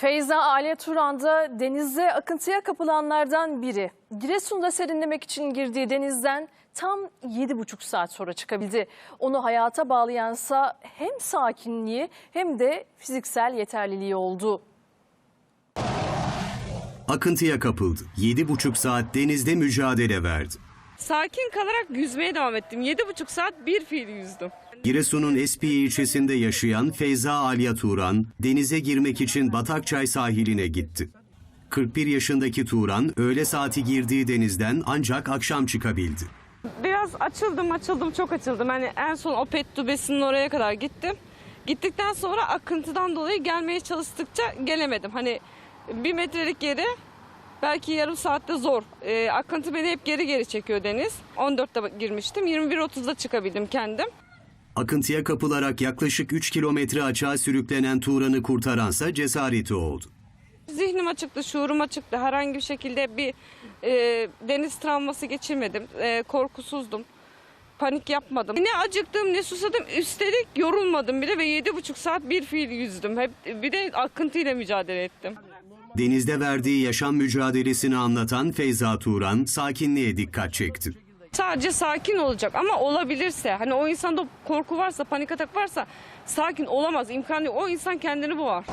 Feyza Ale Turan da denizde akıntıya kapılanlardan biri. Giresun'da serinlemek için girdiği denizden tam 7,5 saat sonra çıkabildi. Onu hayata bağlayansa hem sakinliği hem de fiziksel yeterliliği oldu. Akıntıya kapıldı. 7,5 saat denizde mücadele verdi. Sakin kalarak yüzmeye devam ettim. 7,5 saat bir fiil yüzdüm. Giresun'un Espiye ilçesinde yaşayan Feyza Alya Turan, denize girmek için Batakçay sahiline gitti. 41 yaşındaki Turan, öğle saati girdiği denizden ancak akşam çıkabildi. Biraz açıldım açıldım çok açıldım. Hani en son o pet dubesinin oraya kadar gittim. Gittikten sonra akıntıdan dolayı gelmeye çalıştıkça gelemedim. Hani bir metrelik yeri belki yarım saatte zor. Ee, akıntı beni hep geri geri çekiyor deniz. 14'te girmiştim. 21.30'da çıkabildim kendim. Akıntıya kapılarak yaklaşık 3 kilometre açığa sürüklenen Turan'ı kurtaransa cesareti oldu. Zihnim açıktı, şuurum açıktı. Herhangi bir şekilde bir e, deniz travması geçirmedim. E, korkusuzdum. Panik yapmadım. Ne acıktım ne susadım. Üstelik yorulmadım bile ve yedi buçuk saat bir fiil yüzdüm. Hep, bir de akıntıyla mücadele ettim. Denizde verdiği yaşam mücadelesini anlatan Feyza Turan, sakinliğe dikkat çekti. Sadece sakin olacak ama olabilirse hani o insanda korku varsa panik atak varsa sakin olamaz imkanı. O insan kendini boğar.